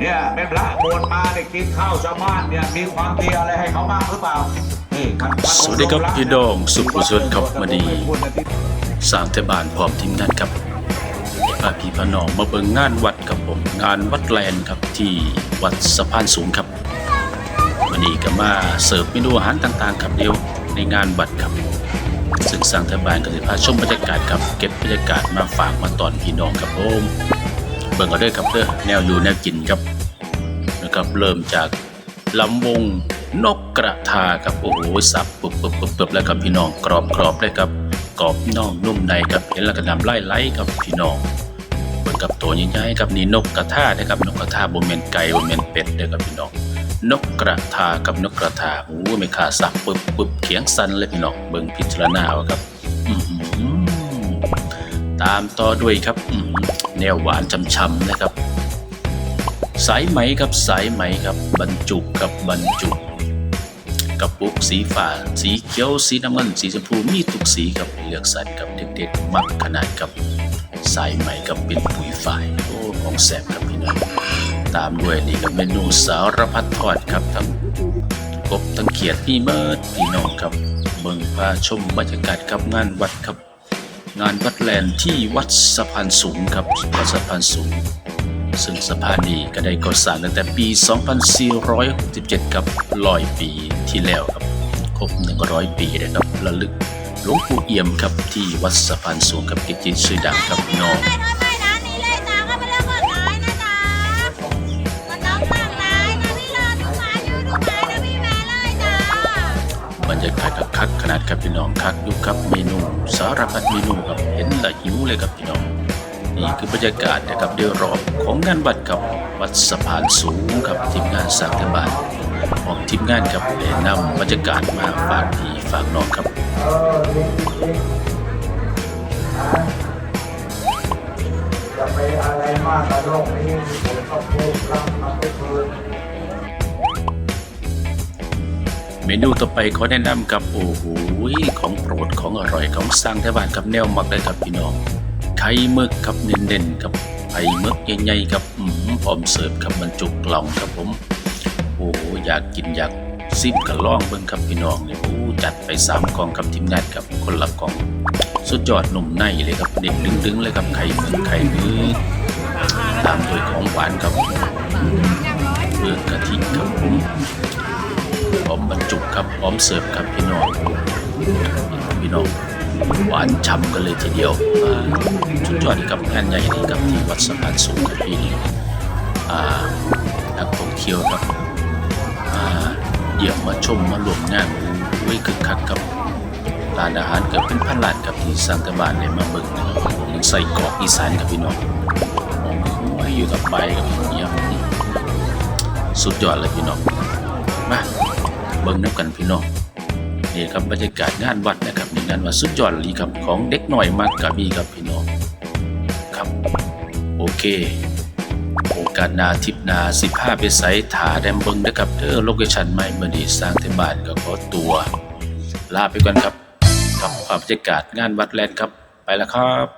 เนี่ยเป็นพระบวชมาเนี่ยกินข้าวชาวบ้านเนี่ยมีความดีอะไรให้เขาบ้างหรือเปล่านี่ท่านสวัสดีครับพี่น้องสุขุมสุขครับวันนี้สร้างแต่บ้านพร้อมทีมงานครับพาพี่พาน้องมาเบิ่งงานวัดครับผม งานวัดแลนครับที่วัดสะพานสูงครับวันนี้ก็มาเสิร์ฟเมนูอาหารต่างๆครับเดียวในงานวัดครับ ซึ่งสร้างแต่บ้านก็จะพาชมบรรยากาศครับเก็บบรรยากาศมาฝากมาตอนพี่น้องครับผม เบิ่งกันด้วยครับเด้อแนวอยู่แนวกินครับนะครับเริ่มจากลำวงนกกระทาครับโอ้โหสับปุบปุบปุบปุบแล้วครับพี่น้องกรอบกรอบเลยครับกรอบน่อกนุ่มในครับเห็นแล้วก็น้ำไล่ไล่ครับพี่น้องเบิ่งกับตัวใหญ่ๆครับนี่นกกระทานะครับนกกระทาบ่แม่นไก่บ่แม่นเป็ดเด้อครับพี่น้องนกกระทากับนกกระทาโอ้ไม่ขาสับปึบปึบเขียงสันเลยพี่น้องเบิ่งพิจารณาเอาครับ ตามต่อด้วยครับแนวหวานช่ำๆนะครับ สายไหมครับสายไหมครับบรรจุกับบรรจุกระปุกสีฟ้าสีเขียวสีน้ำเงินสีชมพูมีทุกสีครับเลือกสรรกับเด็กๆมักขนาดกับสายไหมกับเป็นปุ๋ยฝ่ายโอ้ของแสบครับพี่น้องตามด้วยนี่กับเมนูสารพัดทอดครับทั้งกบทั้งเขียดมีเมิดพี่น้องครับเมืองพาชมบรรยากาศครับงานวัดครับ งานวัดแลนที่วัดสะพานสูงครับวัดสะพานสูง ซึ่งสะพานนี้ก็ได้ก่อสร้างตั้งแต่ปี 2467ครับร้อยปีที่แล้วครับ ครบ 100 ปีนะครับระลึกหลวงปู่เอี่ยมครับที่วัดสะพานสูงกับกิจชื่อดังครับน้อง กาศกับคักขนาดครับพี่น้องคักอยู่ครับเมนูสารพัดเมนูครับเห็นละหิวเลยครับพี่น้องนี่คือบรรยากาศนะครับเดียวรอบของงานวัดกับวัดสะพานสูงครับทีมงานสร้างเทศบาลของทีมงานครับได้นำบรรยากาศมาฝากพี่ฝากน้องครับจะไปอะไรมากกับโลกนี้ผมก็พูดรับ เมนูต่อไปขอแนะนำกับโอ้โหของโปรดของอร่อยของสร้างเทศบาลกับแนวมักได้ครับพี่น้องไข่มึกครับเน้นๆครับไข่มึกใหญ่ๆครับอืมพร้อมเสิร์ฟครับบรรจุกล่องครับผม โอ้โหอยากกินอยากซิมกับล่องเบิ่งครับพี่น้องเนี่ยโอ้จัดไปสามกล่องกับทีมงานครับคนละกล่อง สุดยอดหนุ่มในเลยครับเด็กดึงๆเลยครับไข่มึกไข่มึกตามด้วยของหวานครับเบือกกะทิครับผม อมบรรจุครับพร้อมเสิร์ฟครับพี่น้องพี่น้องหวานฉ่ำกันเลยทีเดียวอ่าสุดยอดครับงานใหญ่นี่ครับที่วัดสะพานสูงครับพี่นี่นักท่องเที่ยวครับเยี่ยมมาชมมารวมงานโอ้ยคึกคักครับร้านอาหารเกือบเป็นพันร้านกับที่สร้างตะบานได้มาเบิ่งนะครับยังใส่กรอกอีสานกับพี่น้องโอ้อยู่กับใบกับเยี่ยมสุดยอดเลยพี่น้อง บิ่งน้ำกันพี่น้องนี่ครับบรรยากาศงานวัดนะครับนี่งานวัดสุดยอดเลยครับของเด็กหน่อยมากกับมีครับพี่น้องครับ โอเคโอกาสนาทิพนาสิบห้าไปไสถาแดมเบิงนะครับเด้อโลเคชั่นใหม่เมื่อนี้สร้างที่บ้านก็ขอตัวลาไปก่อนครับกับภาพบรรยากาศงานวัดแลนครับ ไปแล้วครับ